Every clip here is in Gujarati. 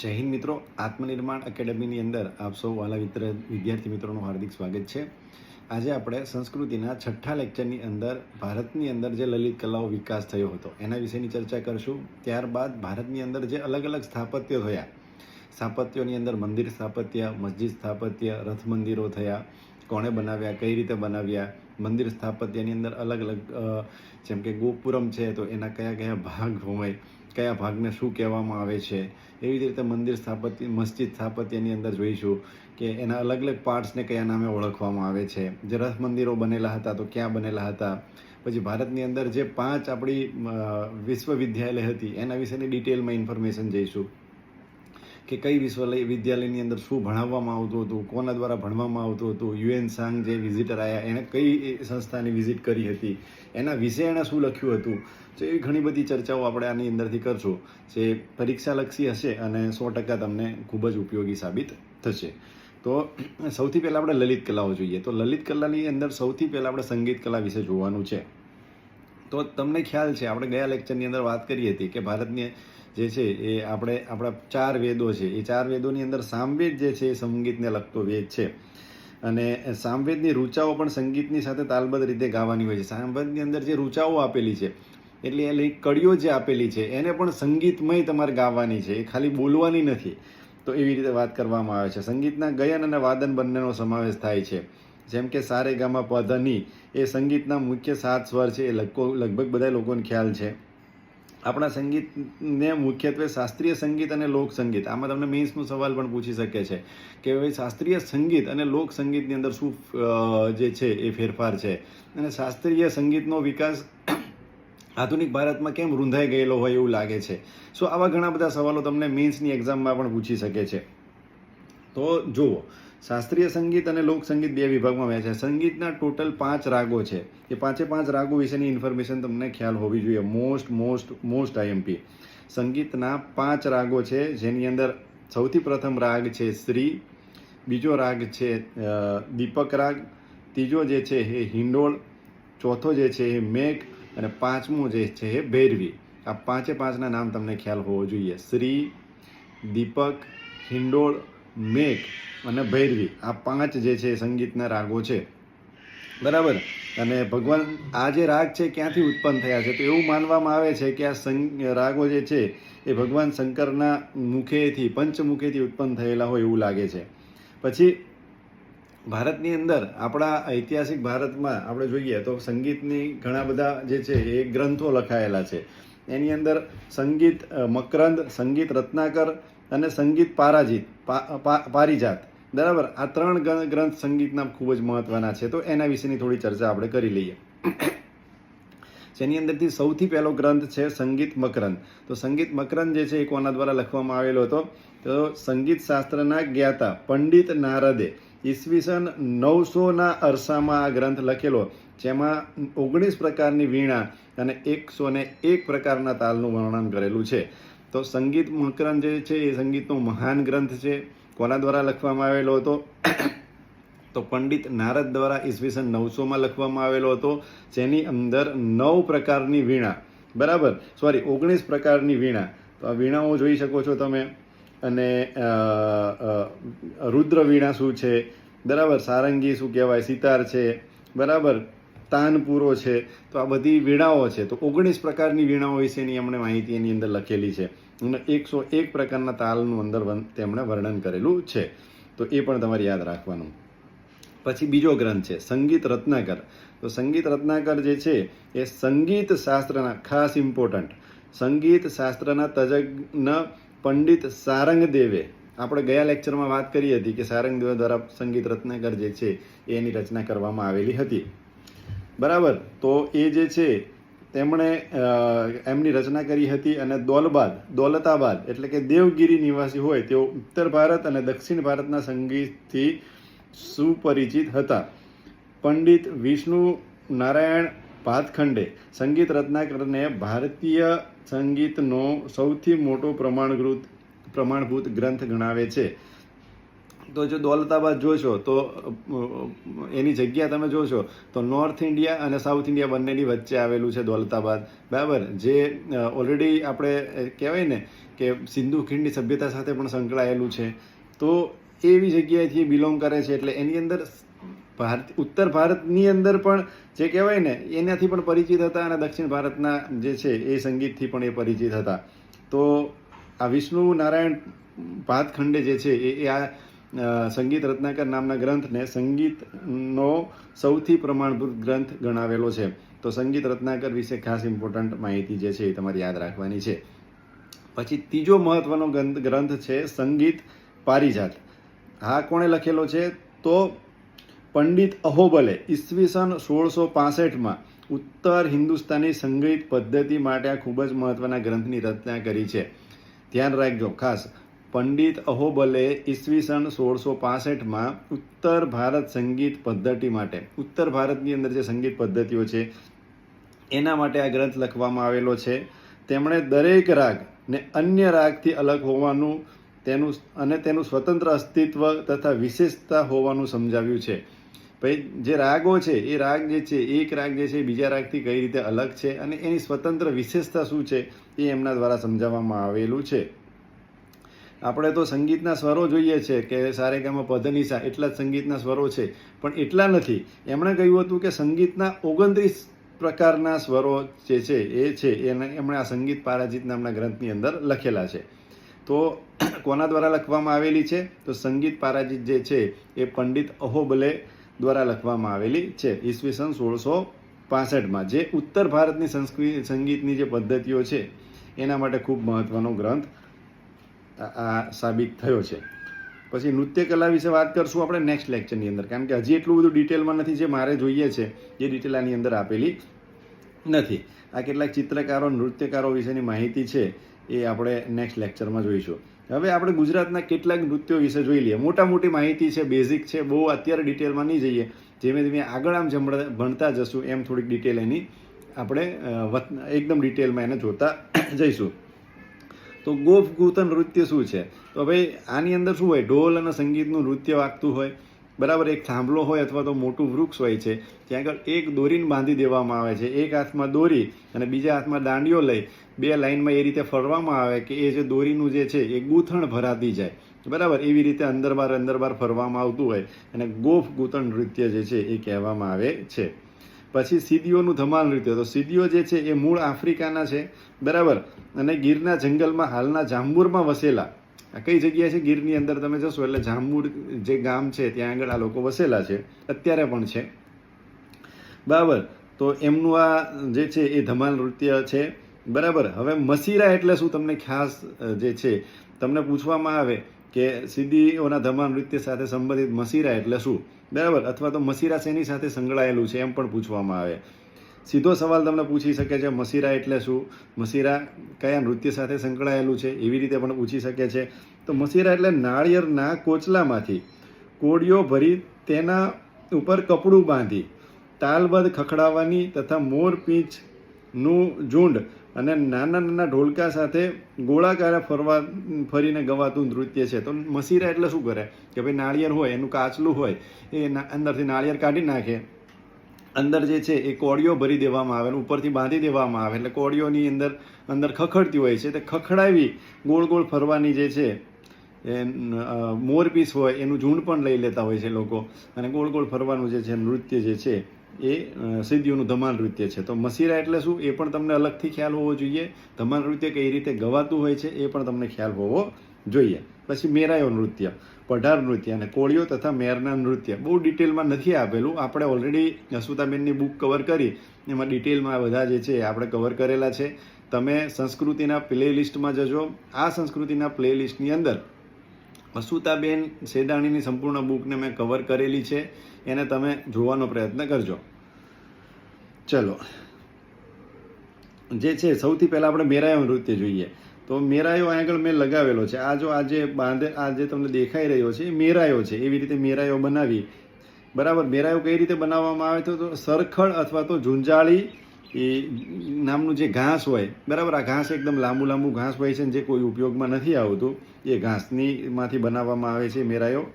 જય હિન્દ મિત્રો. આત્મનિર્માણ એકેડમીની અંદર આપ સૌ વાલા મિત્ર, વિદ્યાર્થી મિત્રોનું હાર્દિક સ્વાગત છે. આજે આપણે સંસ્કૃતિના છઠ્ઠા લેક્ચરની અંદર ભારતની અંદર જે લલિત કલાઓ વિકાસ થયો હતો, એના વિશેની ચર્ચા કરશું. ત્યારબાદ ભારતની અંદર જે અલગ અલગ સ્થાપત્યો થયા, સ્થાપત્યોની અંદર મંદિર સ્થાપત્ય, મસ્જિદ સ્થાપત્ય, રથ મંદિરો થયા, કોણે બનાવ્યા, કઈ રીતે બનાવ્યા, મંદિર સ્થાપત્યની અંદર અલગ અલગ જેમ કે ગોપુરમ છે તો એના કયા કયા ભાગ હોય કયા ભાગને શું કહેવામાં આવે છે? એવી રીતે મંદિર સ્થાપત્ય, મસ્જિદ સ્થાપત્યની અંદર જોઈશું કે એના અલગ અલગ પાર્ટ્સને કયા નામે ઓળખવામાં આવે છે. જે રથ મંદિરો બનેલા હતા તો ક્યાં બનેલા હતા? પછી ભારતની અંદર જે પાંચ આપણી વિશ્વવિદ્યાલય હતી એના વિશેની ડિટેલમાં ઇન્ફોર્મેશન જઈશું. કે કઈ વિશ્વલય વિદ્યાલયની અંદર શું ભણાવવામાં આવતું હતું, કોના દ્વારા ભણવામાં આવતું હતું, યુએન સાંગ જે વિઝિટર આવ્યા એણે કઈ સંસ્થાની વિઝિટ કરી હતી, એના વિશે એણે શું લખ્યું હતું? તો એવી ઘણી બધી ચર્ચાઓ આપણે આની અંદરથી કરશું, જે પરીક્ષાલક્ષી હશે અને સો ટકા તમને ખૂબ જ ઉપયોગી સાબિત થશે. તો સૌથી પહેલાં આપણે લલિત કલાઓ જોઈએ. તો લલિત કલાની અંદર સૌથી પહેલાં આપણે સંગીત કલા વિશે જોવાનું છે. તો તમને ખ્યાલ છે, આપણે ગયા લેક્ચરની અંદર વાત કરી હતી કે ભારતની જે છે એ આપણે આપણા ચાર વેદો છે, એ ચાર વેદોની અંદર સામવેદ જે છે એ સંગીતને લગતો વેદ છે. અને સામવેદની રૂચાઓ પણ સંગીતની સાથે તાલબદ્ધ રીતે ગાવાની હોય છે. સામવેદની અંદર જે રૂચાઓ આપેલી છે, એટલે એ કડીઓ જે આપેલી છે, એને પણ સંગીતમય તમારે ગાવાની છે, એ ખાલી બોલવાની નથી. તો એવી રીતે વાત કરવામાં આવે છે. સંગીતના ગયન અને વાદન બંનેનો સમાવેશ થાય છે. જેમ કે સારે ગામા પધની એ સંગીતના મુખ્ય સાત સ્વર છે, એ લગભગ બધા લોકોને ખ્યાલ છે. આપણા સંગીતને મુખ્યત્વે શાસ્ત્રીય સંગીત અને લોક સંગીત. આમાં તમને મેઇન્સનો સવાલ પણ પૂછી શકે છે કે ભાઈ શાસ્ત્રીય સંગીત અને લોક સંગીતની અંદર શું જે છે એ ફેરફાર છે? અને શાસ્ત્રીય સંગીતનો વિકાસ આધુનિક ભારતમાં કેમ રૂંધાઈ ગયેલો હોય એવું લાગે છે? સો આવા ઘણા બધા સવાલો તમને મેન્સની એક્ઝામમાં પણ પૂછી શકે છે. તો જુઓ શાસ્ત્રીય સંગીત અને લોક સંગીત બે વિભાગમાં વહેંચાય છે. સંગીતના ટોટલ પાંચ રાગો છે. એ પાંચે પાંચ રાગો વિશેની ઇન્ફોર્મેશન તમને ખ્યાલ હોવી જોઈએ. મોસ્ટ મોસ્ટ મોસ્ટ આઈએમપી સંગીતના પાંચ રાગો છે, જેની અંદર સૌથી પ્રથમ રાગ છે શ્રી, બીજો રાગ છે દીપક રાગ, ત્રીજો જે છે એ હિંડોળ, ચોથો જે છે એ મેઘ, અને પાંચમો જે છે એ ભૈરવી. આ પાંચે પાંચના નામ તમને ખ્યાલ હોવો જોઈએ. શ્રી, દીપક, હિંડોળ મેઘ અને ભૈરવી. આ પાંચ જે છે સંગીતના રાગો છે. બરાબર? અને ભગવાન, આ જે રાગ છે ક્યાંથી ઉત્પન્ન થયા છે? તો એવું માનવામાં આવે છે કે આ રાગો જે છે એ ભગવાન શંકરના મુખેથી, પંચમુખેથી ઉત્પન્ન થયેલા હોય એવું લાગે છે. પછી, ભારતની અંદર, આપણા ઐતિહાસિક ભારતમાં, આપણે જોઈએ તો સંગીતની ઘણા બધા જે છે એ ગ્રંથો લખાયેલા છે. એની અંદર સંગીત મકરંદ, સંગીત રત્નાકર અને સંગીત પારાજીત પારિજાત. બરાબર? આ ત્રણ ગ્રંથ સંગીતના ખૂબ જ મહત્વના છે. તો એના વિશેની થોડી ચર્ચા આપણે કરી લઈએ. જેની અંદરથી સૌથી પહેલો ગ્રંથ છે સંગીત મકરંદ. તો સંગીત મકરંદ જે છે એ કોના દ્વારા લખવામાં આવેલો હતો? તો સંગીત શાસ્ત્રના જ્ઞાતા પંડિત નારદે ઈસવીસન નવસોના અરસામાં આ ગ્રંથ લખેલો. જેમાં ઓગણીસ પ્રકારની વીણા અને એકસો ને એક પ્રકારના તાલનું વર્ણન કરેલું છે. તો સંગીત મકરંદ જે છે, એ સંગીતનો મહાન ગ્રંથ છે. કોના દ્વારા લખવામાં આવેલો હતો? તો પંડિત નારદ દ્વારા ઈસવીસન નવસોમાં લખવામાં આવેલો હતો. જેની અંદર નવ પ્રકારની વીણા. બરાબર? સોરી ઓગણીસ પ્રકારની વીણા. તો આ વીણાઓ જોઈ શકો છો તમે. અને રુદ્ર વીણા શું છે? બરાબર? સારંગી શું કહેવાય? સિતાર છે. બરાબર? તાનપુરો છે. તો આ બધી વીણાઓ છે. તો ઓગણીસ પ્રકારની વીણાઓ વિશેની અમને માહિતી એની અંદર લખેલી છે. અને એકસો એક પ્રકારના તાલનું અંદર તેમણે વર્ણન કરેલું છે. તો એ પણ તમારે યાદ રાખવાનું. પછી બીજો ગ્રંથ છે, સંગીત રત્નાકર. તો સંગીત રત્નાકર જે છે, એ સંગીત શાસ્ત્રના ખાસ ઇમ્પોર્ટન્ટ સંગીત શાસ્ત્રના તજજ્ઞ પંડિત સારંગદેવે. આપણે ગયા લેક્ચરમાં વાત કરી હતી કે સારંગદેવ દ્વારા સંગીત રત્નાકર જે છે, એની રચના કરવામાં આવેલી હતી. બરાબર? તો એ જે છે તેમણે એમની રચના કરી હતી અને દોલબાદ, દોલતાબાદ એટલે કે દેવગીરી નિવાસી હોય તેઓ ઉત્તર ભારત અને દક્ષિણ ભારતના સંગીતથી સુપરિચિત હતા. પંડિત વિષ્ણુ નારાયણ ભાતખંડે સંગીત રત્નાકરને ભારતીય સંગીતનો સૌથી મોટો પ્રમાણભૂત પ્રમાણભૂત ગ્રંથ ગણાવે છે. તો જો દોલતાબાદ જોશો, તો એની જગ્યા તમે જોશો, તો નોર્થ ઇન્ડિયા અને સાઉથ ઇન્ડિયા બંનેની વચ્ચે આવેલું છે દોલતાબાદ. બરાબર? જે ઓલરેડી આપણે કહેવાય ને કે સિંધુ ખીણની સભ્યતા સાથે પણ સંકળાયેલું છે. તો એવી જગ્યાએથી બિલોંગ કરે છે, એટલે એની અંદર ભારત, ઉત્તર ભારતની અંદર પણ જે કહેવાય ને, એનાથી પણ પરિચિત હતા અને દક્ષિણ ભારતના જે છે એ સંગીતથી પણ એ પરિચિત હતા. તો આ વિષ્ણુ નારાયણ ભાતખંડે જે છે એ આ સંગીત રત્નાકર નામના ગ્રંથને સંગીતનો સૌથી પ્રમાણભૂત ગ્રંથ ગણાવેલો છે. તો સંગીત રત્નાકર વિશે ખાસ ઇમ્પોર્ટન્ટ માહિતી જે છે એ તમારે યાદ રાખવાની છે. પછી ત્રીજો મહત્વનો ગ્રંથ છે સંગીત પારિજાત. હા, કોણે લખેલો છે? તો પંડિત અહોબલે ઈસવીસન સોળસો પાસઠમાં ઉત્તર હિન્દુસ્તાની સંગીત પદ્ધતિ માટે આ ખૂબ જ મહત્વના ગ્રંથની રચના કરી છે. ધ્યાન રાખજો, ખાસ પંડિત અહોબલે ઈસવીસન સોળસો પાસઠમાં ઉત્તર ભારત સંગીત પદ્ધતિ માટે, ઉત્તર ભારતની અંદર જે સંગીત પદ્ધતિઓ છે, એના માટે આ ગ્રંથ લખવામાં આવેલો છે. તેમણે દરેક રાગ ને અન્ય રાગથી અલગ હોવાનું તેનું, અને તેનું સ્વતંત્ર અસ્તિત્વ તથા વિશેષતા હોવાનું સમજાવ્યું છે. ભાઈ, જે રાગો છે, એ રાગ જે છે, એક રાગ જે છે બીજા રાગથી કઈ રીતે અલગ છે, અને એની સ્વતંત્ર વિશેષતા શું છે, એ એમના દ્વારા સમજાવવામાં આવેલું છે. આપણે તો સંગીતના સ્વરો જોઈએ છે કે સારેગામાં પધનિસા એટલા જ સંગીતના સ્વરો છે. પણ એટલા નથી. એમણે કહ્યું હતું કે સંગીતના ઓગણત્રીસ પ્રકારના સ્વરો જે છે, એ છે, એને એમણે આ સંગીત પારાજીત નામના ગ્રંથની અંદર લખેલા છે. તો કોના દ્વારા લખવામાં આવેલી છે? તો સંગીત પારાજીત જે છે, એ પંડિત અહોબલે દ્વારા લખવામાં આવેલી છે. ઈસવીસન સોળસો પાસઠમાં જે ઉત્તર ભારતની સંસ્કૃતિ સંગીતની જે પદ્ધતિઓ છે, એના માટે ખૂબ મહત્વનો ગ્રંથ આ સાબિત થયો છે. પછી નૃત્ય કલા વિશે વાત કરશું આપણે નેક્સ્ટ લેક્ચરની અંદર. કારણ કે હજી એટલું બધું ડિટેલમાં નથી જે મારે જોઈએ છે એ ડિટેલ આની અંદર આપેલી નથી. આ કેટલાક ચિત્રકારો, નૃત્યકારો વિશેની માહિતી છે એ આપણે નેક્સ્ટ લેક્ચરમાં જોઈશું. હવે આપણે ગુજરાતના કેટલાક નૃત્યો વિશે જોઈ લઈએ. મોટા મોટી માહિતી છે બેઝિક છે, બહુ અત્યારે ડિટેલમાં નહીં જઈએ. ધીમે ધીમે આગળ આમ ભણતા જશું એમ થોડીક ડિટેલ એની આપણે એકદમ ડિટેલમાં એને જોતા જઈશું. તો ગોફ ગૂતન નૃત્ય શું છે? તો ભાઈ, આની અંદર શું હોય? ઢોલ અને સંગીતનું નૃત્ય વાગતું હોય, બરાબર? એક થાંભલો હોય અથવા તો મોટું વૃક્ષ હોય છે, ત્યાં આગળ એક દોરીને બાંધી દેવામાં આવે છે. એક હાથમાં દોરી અને બીજા હાથમાં દાંડીઓ લઈ બે લાઈનમાં એ રીતે ફરવામાં આવે કે એ જે દોરીનું જે છે, એ ગૂંથણ ભરાતી જાય. બરાબર? એવી રીતે અંદર બાર અંદર બાર ફરવામાં આવતું હોય અને ગોફ ગૂંથણ નૃત્ય જે છે, એ કહેવામાં આવે છે. પછી સીડીઓનું ધમાલ નૃત્ય. તો સીડીઓ જે છે એ મૂળ આફ્રિકાના છે, બરાબર? અને ગીરના જંગલમાં, હાલના જાંબુરમાં વસેલા. આ કઈ જગ્યા છે ગીરની અંદર તમે જશો? એટલે જાંબુર જે ગામ છે, ત્યાં આગળ આ લોકો વસેલા છે. અત્યારે પણ છે. બરાબર? તો એમનું આ જે છે એ ધમાલ નૃત્ય છે, બરાબર? હવે મસીરા એટલે શું? તમને ખાસ જે છે, તમને પૂછવામાં આવે કે સિદ્ધિઓના ધમા નૃત્ય સાથે સંબંધિત મસીરા એટલે શું? બરાબર? અથવા તો મસીરા શેની સાથે સંકળાયેલું છે એમ પણ પૂછવામાં આવે. સીધો સવાલ તમને પૂછી શકે છે, મસીરા એટલે શું? મસીરા કયા નૃત્ય સાથે સંકળાયેલું છે? એવી રીતે પણ પૂછી શકે છે. તો મસીરા એટલે નાળિયેરના કોચલામાંથી. કોડીઓ ભરી તેના ઉપર કપડું બાંધી. તાલબદ્ધ ખખડાવવાની તથા મોર પીંછનું ઝુંડ અને નાના નાના ઢોલકા સાથે ગોળાકારે ફરવા, ફરીને ગવાતું નૃત્ય છે. તો મસીરા એટલે શું કરે? કે ભાઈ નાળિયેર હોય, એનું કાચલું હોય, એ અંદરથી નાળિયેર કાઢી નાખે. અંદર જે છે, એ કોળીઓ ભરી દેવામાં આવે ઉપરથી બાંધી દેવામાં આવે. એટલે કોળીઓની અંદર અંદર ખખડતી હોય છે. તે ખખડાવી ગોળ ગોળ ફરવાની જે છે, એ મોરપીસ હોય, એનું ઝૂંડ પણ લઈ લેતા હોય છે લોકો. અને ગોળ ગોળ ફરવાનું જે છે, નૃત્ય જે છે એ સિદ્ધિઓનું ધમાલ નૃત્ય છે. તો મસીરા એટલે શું? એ પણ તમને અલગથી ખ્યાલ હોવો જોઈએ. ધમાલ નૃત્ય કઈ રીતે ગવાતું હોય છે, એ પણ તમને ખ્યાલ હોવો જોઈએ. પછી મેરાયો નૃત્ય, પઢાર નૃત્ય અને કોળીઓ તથા મેરના નૃત્ય. બહુ ડિટેલમાં નથી આપેલું. આપણે ઓલરેડી અસુતાબેનની બુક કવર કરી. એમાં ડિટેલમાં બધા જે છે આપણે કવર કરેલા છે. તમે સંસ્કૃતિના પ્લે લિસ્ટમાં જજો. આ સંસ્કૃતિના પ્લે લિસ્ટની અંદર અસુતાબેન સેડાણીની સંપૂર્ણ બુકને મેં કવર કરેલી છે. એને તમે જોવાનો પ્રયત્ન કરજો. ચલો. જે છે, સૌથી પહેલાં આપણે મેરાયો નૃત્ય જોઈએ. તો મેરાયો આગળ મેં લગાવેલો છે. આ જો આ જે બાંધે, આ જે તમને દેખાઈ રહ્યો છે, એ મેરાયો છે. એવી રીતે મેરાયો બનાવી. બરાબર, મેરાયો કઈ રીતે બનાવવામાં આવે તો સરખડ અથવા તો ઝુંઝાળી એ નામનું જે ઘાસ હોય, બરાબર, આ ઘાસ એકદમ લાંબુ લાંબુ ઘાસ હોય છે જે કોઈ ઉપયોગમાં નથી આવતું, એ ઘાસની માંથી બનાવવામાં આવે છે મેરાયો.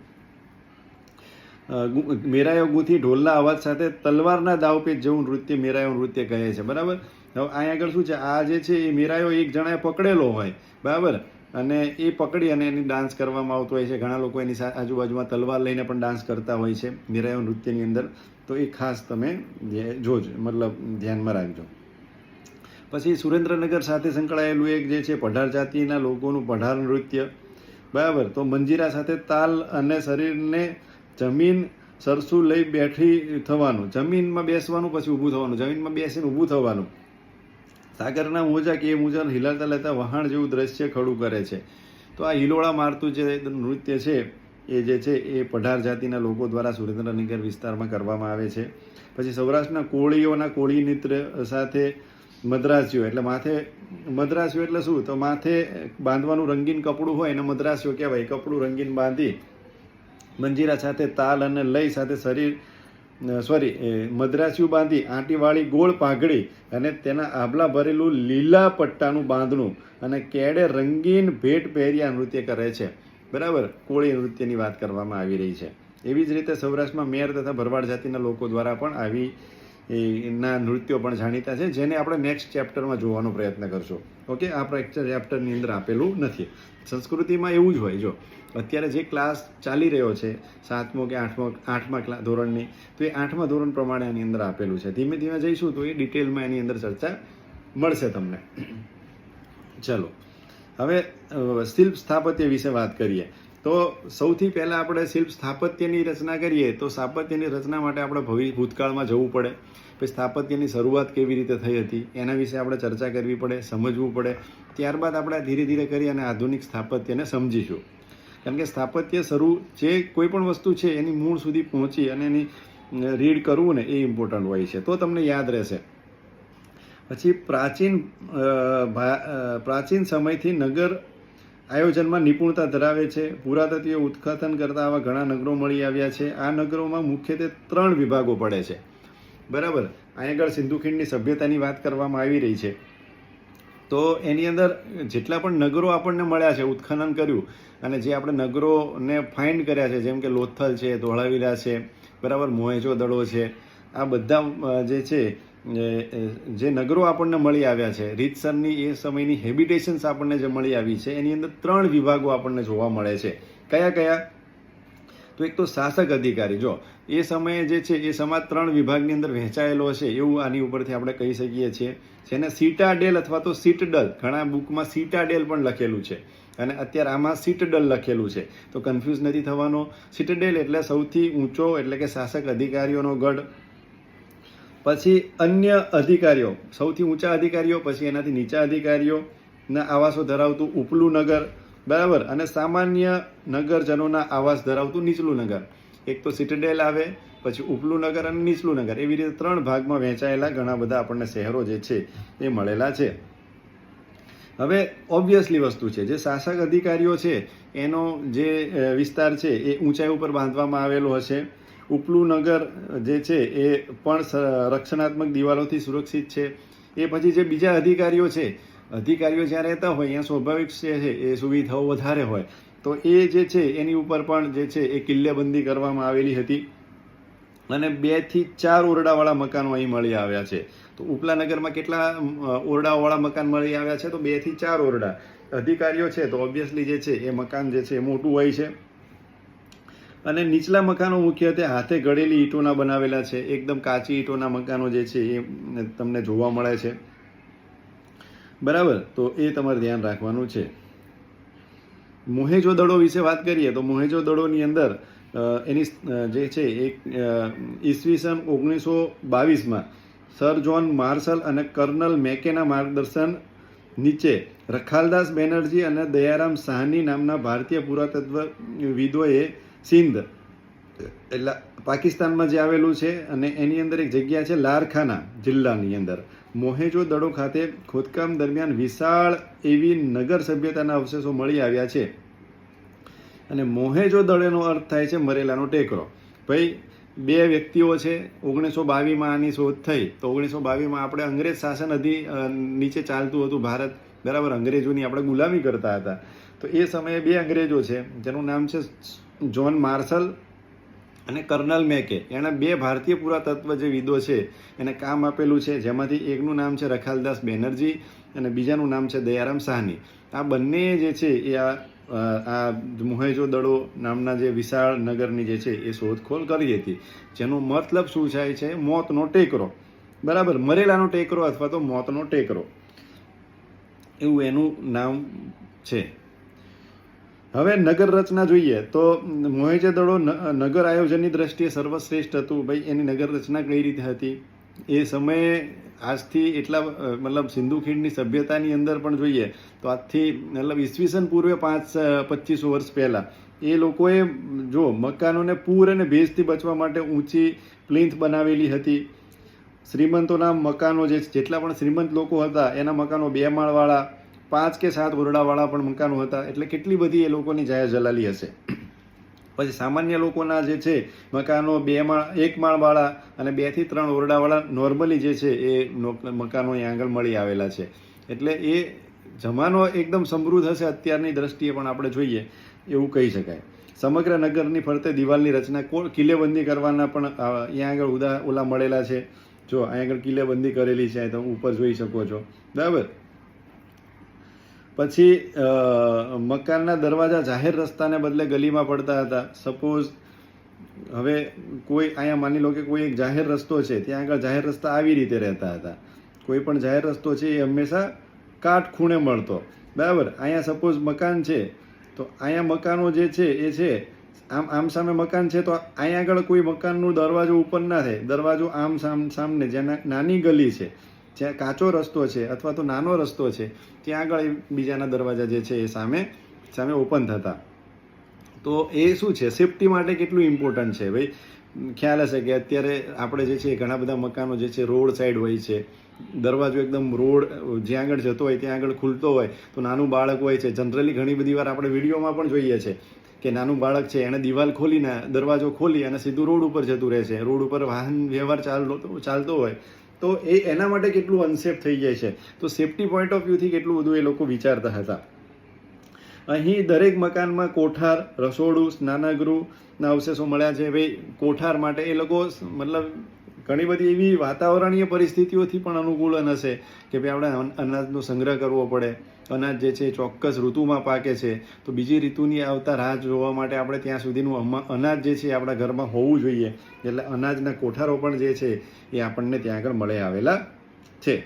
મેરાયો ગુથી ઢોલના અવાજ સાથે તલવારના દાવપેચ જેવું નૃત્ય મેરાયો નૃત્ય કહે છે, બરાબર? હવે અહીંયા આગળ શું છે? આ જે છે એ મેરાયો એક જણાએ પકડેલો હોય, બરાબર? અને એ પકડી અને એની ડાન્સ કરવામાં આવતો હોય છે. ઘણા લોકો એની આજુબાજુમાં તલવાર લઈને પણ ડાન્સ કરતા હોય છે મેરાયો નૃત્યની અંદર. તો એ ખાસ તમે જોજો, મતલબ ધ્યાનમાં રાખજો. પછી સુરેન્દ્રનગર સાથે સંકળાયેલું એક જે છે, પઢાર જાતિના લોકોનું પઢાર નૃત્ય. બરાબર, તો મંજીરા સાથે તાલ અને શરીરને જમીન સરસું લઈ બેઠી થવાનું. જમીનમાં બેસવાનું, પછી ઊભું થવાનું. જમીનમાં બેસીને ઊભું થવાનું. સાગરના મોજા કે એ મોજા હિલાતા લેતા વહાણ જેવું દ્રશ્ય ખડું કરે છે. તો આ હિલોળા મારતું જે નૃત્ય છે એ જે છે એ પઢાર જાતિના લોકો દ્વારા સુરેન્દ્રનગર વિસ્તારમાં કરવામાં આવે છે. પછી સૌરાષ્ટ્રના કોળીઓના કોળી નૃત્ય સાથે મદ્રાસીઓ, એટલે માથે મદ્રાસીઓ એટલે શું? તો માથે બાંધવાનું રંગીન કપડું હોય એને મદ્રાસીઓ કહેવાય. કપડું રંગીન બાંધી મંજીરા સાથે તાલ અને લય સાથે શરીર, સોરી મદ્રાસીઓ બાંધી આંટીવાળી ગોળ પાઘડી અને તેના આભલા ભરેલું લીલા પટ્ટાનું બાંધણું અને કેડે રંગીન ભેટ પહેર્યા નૃત્ય કરે છે. બરાબર? કોળી નૃત્યની વાત કરવામાં આવી રહી છે. એવી જ રીતે સૌરાષ્ટ્રમાં મેર તથા ભરવાડ જાતિના લોકો દ્વારા પણ આવી એ ના નૃત્યો પણ જાણીતા છે, જેને આપણે નેક્સ્ટ ચેપ્ટરમાં જોવાનો પ્રયત્ન કરશું. ઓકે આ પ્રેક્ચર ચેપ્ટરની અંદર આપેલું નથી. સંસ્કૃતિમાં એવું જ હોય, જો. અત્યારે જે ક્લાસ ચાલી રહ્યો છે, સાતમો કે આઠમો, આઠમા ક્લા ધોરણની, તો એ આઠમા ધોરણ પ્રમાણે આની અંદર આપેલું છે. ધીમે ધીમે જઈશું તો એ ડિટેલમાં એની અંદર ચર્ચા મળશે તમને. ચલો. હવે શિલ્પ સ્થાપત્ય વિશે વાત કરીએ. તો સૌથી પહેલાં આપણે શિલ્પ સ્થાપત્યની રચના કરીએ, તો સ્થાપત્યની રચના માટે આપણે ભવિ, ભૂતકાળમાં જવું પડે. પછી સ્થાપત્યની શરૂઆત કેવી રીતે થઈ હતી, એના વિશે આપણે ચર્ચા કરવી પડે, સમજવું પડે. ત્યારબાદ આપણે ધીરે ધીરે કરી અને આધુનિક સ્થાપત્યને સમજીશું. કારણ કે સ્થાપત્ય શરૂ જે કોઈ પણ વસ્તુ છે, એની મૂળ સુધી પહોંચી અને એની રીડ કરવું ને એ ઇમ્પોર્ટન્ટ હોય છે. તો તમને યાદ રહેશે. પછી પ્રાચીન પ્રાચીન સમયથી નગર આયોજનમાં નિપુણતા ધરાવે છે. પુરાતત્વીય ઉત્ખનન કરતા આવા ઘણા નગરો મળી આવ્યા છે. આ નગરોમાં મુખ્યત્વે ત્રણ વિભાગો પડે છે. બરાબર? અહીં આગળ સિંધુ ખીણની સભ્યતાની વાત કરવામાં આવી રહી છે. તો એની અંદર જેટલા પણ નગરો આપણને મળ્યા છે ઉત્ખનન કર્યું અને જે આપણે નગરોને ફાઇન્ડ કર્યા છે, જેમ કે લોથલ છે, ધોળાવીરા છે, બરાબર, મોહેજો દડો છે, આ બધા જે છે જે નગરો આપણને મળી આવ્યા છે, રીતસરની એ સમયની હેબિટેશન્સ આપણને જે મળી આવી છે, એની અંદર ત્રણ વિભાગો આપણને જોવા મળે છે. કયા કયા? તો એક તો શાસક અધિકારી. જો, એ સમયે જે છે, એ સમાજ ત્રણ વિભાગની અંદર વહેંચાયેલો છે, એવું આની ઉપરથી આપણે કહી શકીએ છીએ. જેને સીટાડેલ અથવા તો સીટડલ ઘણા બુકમાં સીટાડેલ પણ લખેલું છે. અને અત્યારે આમાં સીટડલ લખેલું છે. તો કન્ફ્યુઝ નથી થવાનો. સીટડેલ એટલે સૌથી ઊંચો એટલે કે શાસક અધિકારીઓનો ગઢ. પછી અન્ય અધિકારીઓ, સૌથી ઊંચા અધિકારીઓ, પછી એનાથી નીચા અધિકારીઓના આવાસો ધરાવતું ઉપલું નગર, બરાબર? અને સામાન્ય નગરજનોના આવાસ ધરાવતું નીચલું નગર. એક તો સિટડેલ આવે, પછી ઉપલું નગર અને નીચલું નગર. એવી રીતે ત્રણ ભાગમાં વહેંચાયેલા ઘણા બધા આપણને શહેરો જે છે, એ મળેલા છે. હવે ઓબ્વિયસલી વસ્તુ છે, જે શાસક અધિકારીઓ છે, એનો જે વિસ્તાર છે, એ ઊંચાઈ ઉપર બાંધવામાં આવેલો હશે. ઉપલું નગર જે છે એ પણ રક્ષણાત્મક દિવાલોથી સુરક્ષિત છે. એ પછી જે બીજા અધિકારીઓ છે, અધિકારીઓ જ્યાં રહેતા હોય, ત્યાં સ્વાભાવિક છે છે એ સુવિધાઓ વધારે હોય. તો એ જે છે એની ઉપર પણ જે છે એ કિલ્લેબંધી કરવામાં આવેલી હતી. અને બેથી ચાર ઓરડાવાળા મકાનો અહીં મળી આવ્યા છે. તો ઉપલા નગરમાં કેટલા ઓરડાવાળા મકાન મળી આવ્યા છે? તો બેથી ચાર ઓરડા. અધિકારીઓ છે તો ઓબ્વિયસલી જે છે એ મકાન જે છે એ મોટું હોય છે. અને નીચલા મકાનો મુખ્યત્વે હાથે ઘડેલી ઈંટોના બનાવેલા છે. એકદમ કાચી ઈંટોના મકાનો જે છે એ તમને જોવા મળે છે. બરાબર? તો એ તમારે ધ્યાન રાખવાનું છે. મોહેજો દડો વિશે વાત કરીએ તો મોહેજો દડોની અંદર એની જે છે એક ઈસવીસન ઓગણીસો બાવીસમાં સર જોન માર્શલ અને કર્નલ મેકેના માર્ગદર્શન નીચે રખાલદાસ બેનર્જી અને દયારામ સાહની નામના ભારતીય પુરાતત્વ વિદોએ સિંધ. એટલે પાકિસ્તાનમાં જે આવેલું છે અને એની અંદર એક જગ્યા છે લારખાના જિલ્લાની અંદર. મોહેજો દડો ખાતે ખોદકામ દરમિયાન વિશાળ એવી નગર સભ્યતાના અવશેષો મળી આવ્યા છે. અને મોહેજો દડેનો અર્થ થાય છે મરેલાનો ટેકરો. ભાઈ, બે વ્યક્તિઓ છે, ઓગણીસો બાવીસમાં આની શોધ થઈ. તો ઓગણીસો બાવીસમાં આપણે અંગ્રેજ શાસન અધી નીચે ચાલતું હતું, ભારત, બરાબર અંગ્રેજોની આપણે ગુલામી કરતા હતા. તો એ સમયે બે અંગ્રેજો છે, જેનું નામ છે જોન માર્શલ અને કર્નલ મેકે એણે બે ભારતીય પુરાતત્વ જે વિદો છે, એને કામ આપેલું છે, જેમાંથી એકનું નામ છે રખાલદાસ બેનર્જી અને બીજાનું નામ છે દયારામ સાહની. આ બંને જે છે, એ આ આ મોહેજો દડો નામના જે વિશાળ નગરની જે છે, એ શોધખોળ કરી હતી. જેનો મતલબ શું થાય છે, મોતનો ટેકરો. બરાબર, મરેલાનો ટેકરો અથવા તો મોતનો ટેકરો. એવું એનું નામ છે. હવે નગર રચના જોઈએ તો મોહેજેદડો નગર આયોજનની દ્રષ્ટિએ સર્વશ્રેષ્ઠ હતું. ભાઈ, એની નગર રચના કઈ રીતે હતી? એ સમયે આજથી એટલા, મતલબ સિંધુ ખીણની સભ્યતાની અંદર પણ જોઈએ તો આજથી, મતલબ ઈસવીસન પૂર્વે પાંચ, પચીસો વર્ષ પહેલાં એ લોકોએ, જો મકાનોને પૂર અને ભેજથી બચવા માટે ઊંચી પ્લિન્થ બનાવેલી હતી. શ્રીમંતોના મકાનો જે, જેટલા પણ શ્રીમંત લોકો હતા, એના મકાનો બે માળવાળા પાંચ કે સાત ઓરડાવાળા પણ મકાનો હતા, એટલે કેટલી બધી એ લોકોની જાહેર જલાલી હશે. પછી સામાન્ય લોકોના જે છે, મકાનો બે માળ, એક માળવાળા અને બેથી ત્રણ ઓરડાવાળા નોર્મલી જે છે, એ મકાનો અહીં આગળ મળી આવેલા છે. એટલે એ જમાનો એકદમ સમૃદ્ધ હશે અત્યારની દ્રષ્ટિએ પણ આપણે જોઈએ, એવું કહી શકાય. સમગ્ર નગરની ફરતે દિવાલની રચના કિલ્લેબંધી કરવાના પણ અહીંયા આગળ ઉદા, ઓલા મળેલા છે. જો, અહીંયા આગળ કિલ્લેબંધી કરેલી છે તમે ઉપર જોઈ શકો છો. બરાબર? પછી મકાનના દરવાજા જાહેર રસ્તાને બદલે ગલીમાં પડતા હતા. સપોઝ હવે કોઈ, અહીંયા માની લો કે કોઈ એક જાહેર રસ્તો છે, ત્યાં આગળ જાહેર રસ્તા આવી રીતે રહેતા હતા. કોઈ પણ જાહેર રસ્તો છે એ હંમેશા કાટ ખૂણે મળતો. બરાબર? અહીંયા સપોઝ મકાન છે, તો અહીંયા મકાનો જે છે, એ છે, આમ આમ સામે મકાન છે, તો અહીંયા આગળ કોઈ મકાનનું દરવાજો ઉપર ના થાય દરવાજો આમ સામ, સામને, જ્યાં નાની ગલી છે. જ્યાં કાચો રસ્તો છે અથવા તો નાનો રસ્તો છે, ત્યાં આગળ બીજાના દરવાજા જે છે એ સામે સામે ઓપન થતા. તો એ શું છે? સેફટી માટે કેટલું ઇમ્પોર્ટન્ટ છે? ભાઈ, ખ્યાલ હશે કે અત્યારે આપણે જે છે ઘણા બધા મકાનો જે છે રોડ સાઈડ હોય છે, દરવાજો એકદમ રોડ, જ્યાં આગળ જતો હોય ત્યાં આગળ ખુલતો હોય, તો નાનું બાળક હોય છે. જનરલી ઘણી બધી વાર આપણે વિડીયોમાં પણ જોઈએ છે કે નાનું બાળક છે એણે દિવાલ ખોલીને દરવાજો ખોલી અને સીધું રોડ ઉપર જતું રહે છે. રોડ ઉપર વાહન વ્યવહાર ચાલતો ચાલતો હોય તો એ એના માટે કેટલું અનસેફ થઈ જાય છે? તો સેફટી પોઈન્ટ ઓફ વ્યૂથી કેટલું બધું એ લોકો વિચારતા હતા. અહીં દરેક મકાનમાં કોઠાર, રસોડું સ્નાનગૃહના અવશેષો મળ્યા છે. ભાઈ કોઠાર માટે એ લોકો મતલબ ઘણી બધી એવી વાતાવરણીય પરિસ્થિતિઓથી પણ અનુકૂળન હશે કે ભાઈ આપણે અનાજનો સંગ્રહ કરવો પડે. અનાજ જે છે ચોક્કસ ઋતુમાં પાકે છે. તો બીજી ઋતુની આવતા રાહ જોવા માટે આપણે ત્યાં સુધીનું અનાજ જે છે આપણા ઘરમાં હોવું જોઈએ. એટલે અનાજના કોઠારો પણ જે છે એ આપણને ત્યાં આગળ મળે આવેલા છે.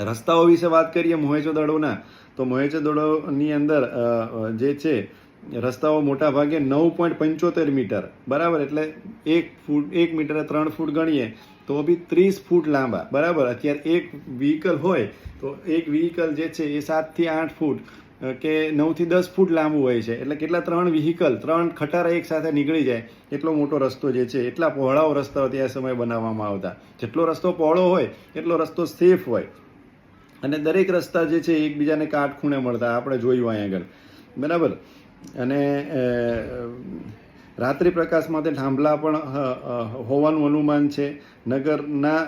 રસ્તાઓ વિશે વાત કરીએ મોહેજોદડોના તો મોહેજોદડોની અંદર અ, અ, જે છે રસ્તાઓ મોટા ભાગે નવ પોઈન્ટ પંચોતેર મીટર. બરાબર? એટલે એક ફૂટ, એક મીટરે ત્રણ ફૂટ ગણીએ, તો બી ત્રીસ ફૂટ લાંબા. બરાબર? અત્યારે એક વ્હીકલ હોય, તો એક વ્હીકલ જે છે એ સાતથી આઠ ફૂટ કે નવથી દસ ફૂટ લાંબુ હોય છે. એટલે કેટલા? ત્રણ વ્હીકલ ત્રણ ખટારા એક સાથે નીકળી જાય. એટલો મોટો રસ્તો જે છે, એટલા પહોળાઓ રસ્તાઓ ત્યાં સમયે બનાવવામાં આવતા. જેટલો રસ્તો પહોળો હોય, એટલો રસ્તો સેફ હોય. અને દરેક રસ્તા જે છે એકબીજાને કાટખૂણે મળતા. આપણે જોયું અહીં આગળ. બરાબર? અને રાત્રિ પ્રકાશ માટે થાંભલા પણ હોવાનું અનુમાન છે. નગરના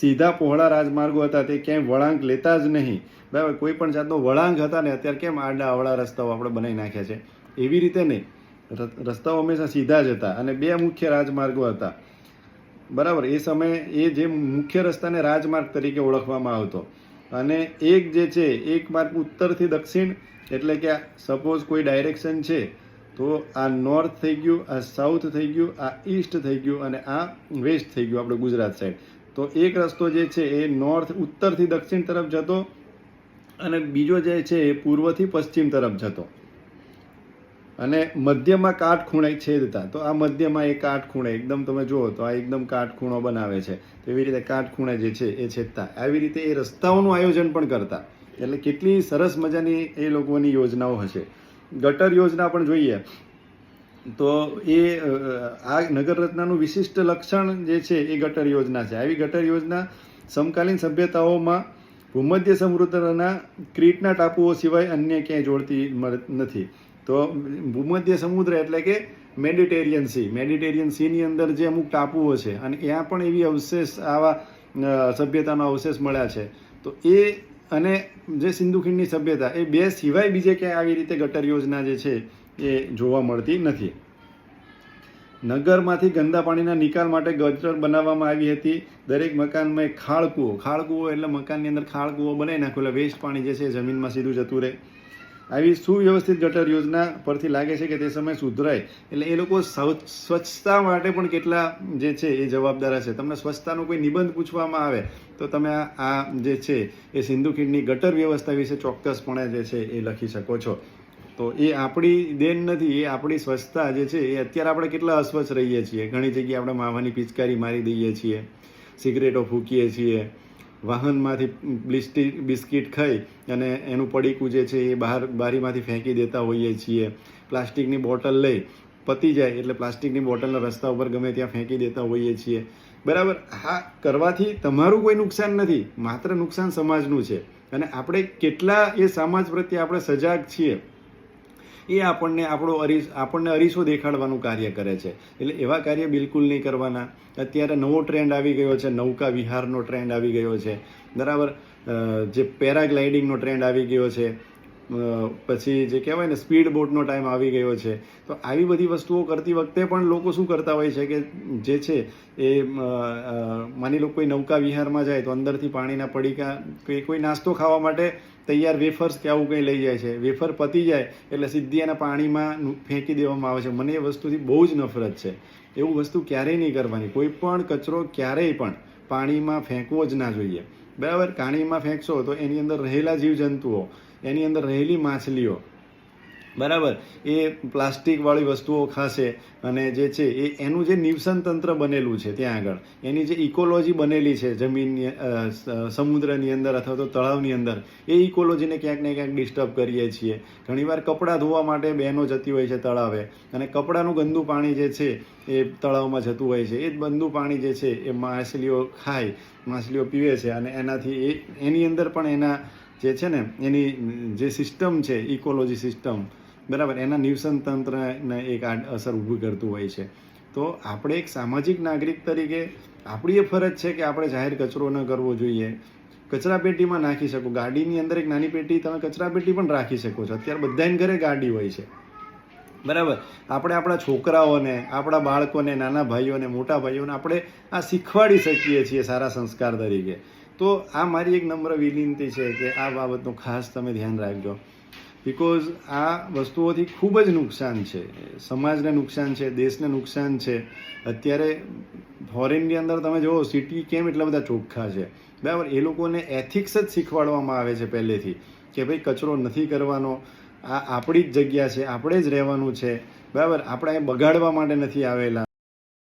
સીધા પહોળા રાજમાર્ગો હતા તે ક્યાંય વળાંક લેતા જ નહીં. બરાબર, કોઈ પણ જાતનો વળાંક હતા ને અત્યારે કેમ આડા અવળા રસ્તાઓ આપણે બનાવી નાખ્યા છે? એવી રીતે નહીં. રસ્તાઓ હંમેશા સીધા જ હતા અને બે મુખ્ય રાજમાર્ગો હતા. બરાબર, એ સમયે એ જે મુખ્ય રસ્તાને રાજમાર્ગ તરીકે ઓળખવામાં આવતો. અને એક જે છે, એક માર્ગ ઉત્તરથી દક્ષિણ એટલે કે સપોઝ કોઈ ડાયરેક્શન છે, તો આ નોર્થ થઈ ગયું, આ સાઉથ થઈ ગયું, આ ઈસ્ટ થઈ ગયું અને આ વેસ્ટ થઈ ગયું આપણે ગુજરાત સાઈડ તો એક રસ્તો જે છે એ નોર્થ ઉત્તરથી દક્ષિણ તરફ જતો અને બીજો જે છે એ પૂર્વથી પશ્ચિમ તરફ જતો. અને મધ્યમાં કાટખૂણે છેદતા. તો આ મધ્યમાં એ કાટખૂણે, એકદમ તમે જુઓ તો આ એકદમ કાટખૂણો બનાવે છે. તો એવી રીતે કાટખૂણે જે છે એ છેદતા. આવી રીતે એ રસ્તાઓનું આયોજન પણ કરતા. એટલે કેટલી સરસ મજાની એ લોકોની યોજનાઓ હશે. ગટર યોજના પણ જોઈએ. તો એ આ નગર રચનાનું વિશિષ્ટ લક્ષણ જે છે એ ગટર યોજના છે. આવી ગટર યોજના સમકાલીન સભ્યતાઓમાં ભૂમધ્ય સમુદ્રના ક્રીટના ટાપુઓ સિવાય અન્ય ક્યાંય જોડતી નથી. તો ભૂમધ્ય સમુદ્ર એટલે કે મેડિટેરિયન સી. મેડિટેરિયન સીની અંદર જે અમુક ટાપુઓ છે અને ત્યાં પણ એવી અવશેષ આવા સભ્યતાના અવશેષ મળ્યા છે. તો એ અને જે સિંધુ ખીણની સભ્યતા, એ બે સિવાય બીજે ક્યાંય આવી રીતે ગટર યોજના જે છે, એ જોવા મળતી નથી. નગરમાંથી ગંદા પાણીના નિકાલ માટે ગટર બનાવવામાં આવી હતી. દરેક મકાનમાં એક ખાળ કૂવો ખાળ કૂવો એટલે મકાનની અંદર ખાળ કૂવો બનાવી નાખ્યું એટલે વેસ્ટ પાણી જે છે જમીનમાં સીધું જતું રહે. આવી સુવ્યવસ્થિત ગટર યોજના પરથી લાગે છે કે તે સમય સુધરાય. એટલે એ લોકો સ્વ- સ્વચ્છતા માટે પણ કેટલા જે છે એ જવાબદાર હશે. તમને સ્વચ્છતાનો કોઈ નિબંધ પૂછવામાં આવે, તો તમે આ જે છે એ સિંધુ ખીણની ગટર વ્યવસ્થા વિશે ચોક્કસપણે જે છે એ લખી શકો છો. તો એ આપણી દેન નથી, એ આપણી સ્વચ્છતા જે છે એ અત્યારે આપણે કેટલા અસ્વચ્છ રહીએ છીએ. ઘણી જગ્યાએ આપણે માવાની પિચકારી મારી દઈએ છીએ, સિગરેટો ફૂંકીએ છીએ વાહનમાંથી બિસ્ટી, બિસ્કિટ ખાઈ અને એનું પડીકું જે છે એ બહાર, બારીમાંથી ફેંકી દેતા હોઈએ છીએ. પ્લાસ્ટિકની બોટલ લઈ પતી જાય એટલે પ્લાસ્ટિકની બોટલને રસ્તા ઉપર ગમે ત્યાં ફેંકી દેતા હોઈએ છીએ. બરાબર? હા, કરવાથી તમારું કોઈ નુકસાન નથી, માત્ર નુકસાન સમાજનું છે. અને આપણે કેટલા એ સમાજ પ્રત્યે આપણે સજાગ છીએ એ આપણને આપણો અરીસ, આપણને અરીસો દેખાડવાનું કાર્ય કરે છે. એટલે એવા કાર્ય બિલકુલ નહીં કરવાના. અત્યારે નવો ટ્રેન્ડ આવી ગયો છે, નૌકા વિહારનો ટ્રેન્ડ આવી ગયો છે. બરાબર? જે પેરાગ્લાઇડિંગનો ટ્રેન્ડ આવી ગયો છે. પછી જે કહેવાય ને, સ્પીડ બોટનો ટાઈમ આવી ગયો છે. તો આવી બધી વસ્તુઓ કરતી વખતે પણ લોકો શું કરતા હોય છે કે, જે છે એ માની લો કોઈ નૌકા વિહારમાં જાય તો અંદરથી પાણીના પડીકા, કે કોઈ નાસ્તો ખાવા માટે તૈયાર વેફર્સ કે આવું કંઈ લઈ જાય છે. વેફર પતી જાય એટલે સીધી એના પાણીમાં ફેંકી દેવામાં આવે છે. મને એ વસ્તુથી બહુ જ નફરત છે. એવું વસ્તુ ક્યારેય નહીં કરવાની. કોઈ પણ કચરો ક્યારેય પણ પાણીમાં ફેંકવો જ ના જોઈએ. બરાબર? પાણીમાં ફેંકશો તો એની અંદર રહેલા જીવજંતુઓ, એની અંદર રહેલી માછલીઓ બરાબર? એ પ્લાસ્ટિકવાળી વસ્તુઓ ખાશે અને જે છે એ, એનું જે નિવસન તંત્ર બનેલું છે ત્યાં આગળ. એની જે ઇકોલોજી બનેલી છે જમીનની સમુદ્રની અંદર અથવા તો તળાવની અંદર, એ ઇકોલોજીને ક્યાંક ને ક્યાંક ડિસ્ટર્બ કરીએ છીએ. ઘણીવાર કપડાં ધોવા માટે બહેનો જતી હોય છે તળાવે અને કપડાનું ગંદુ પાણી જે છે એ તળાવમાં જતું હોય છે. એ ગંદુ પાણી જે છે એ માછલીઓ ખાય, માછલીઓ પીવે છે અને એનાથી એ, એની અંદર પણ એના જે છે ને, એની જે સિસ્ટમ છે ઇકોલોજી સિસ્ટમ બરાબર, એના નિવસન તંત્રને એક અસર ઊભી કરતું હોય છે. તો આપણે એક સામાજિક નાગરિક તરીકે આપણી એ ફરજ છે કે આપણે જાહેર કચરો ન કરવો જોઈએ. કચરા પેટીમાં નાખી શકો. ગાડીની અંદર એક નાની પેટી તમે કચરા પેટી પણ રાખી શકો છો. અત્યારે બધાને ઘરે ગાડી હોય છે. બરાબર? આપણે આપણા છોકરાઓને, આપણા બાળકોને, નાના ભાઈઓને, મોટા ભાઈઓને આપણે આ શીખવાડી શકીએ છીએ સારા સંસ્કાર તરીકે. તો આ મારી એક નમ્ર વિનંતી છે કે આ બાબતનું ખાસ તમે ધ્યાન રાખજો. બિકોઝ આ વસ્તુઓથી ખૂબ જ નુકસાન છે. સમાજને નુકસાન છે, દેશને નુકસાન છે. અત્યારે ફોરેનની અંદર તમે જુઓ સિટી કેમ એટલા બધા ચોખ્ખા છે? બરાબર, એ લોકોને એથિક્સ જ શીખવાડવામાં આવે છે પહેલેથી કે ભાઈ કચરો નથી કરવાનો. આ આપણી જ જગ્યા છે, આપણે જ રહેવાનું છે. બરાબર, આપણે બગાડવા માટે નથી આવેલા.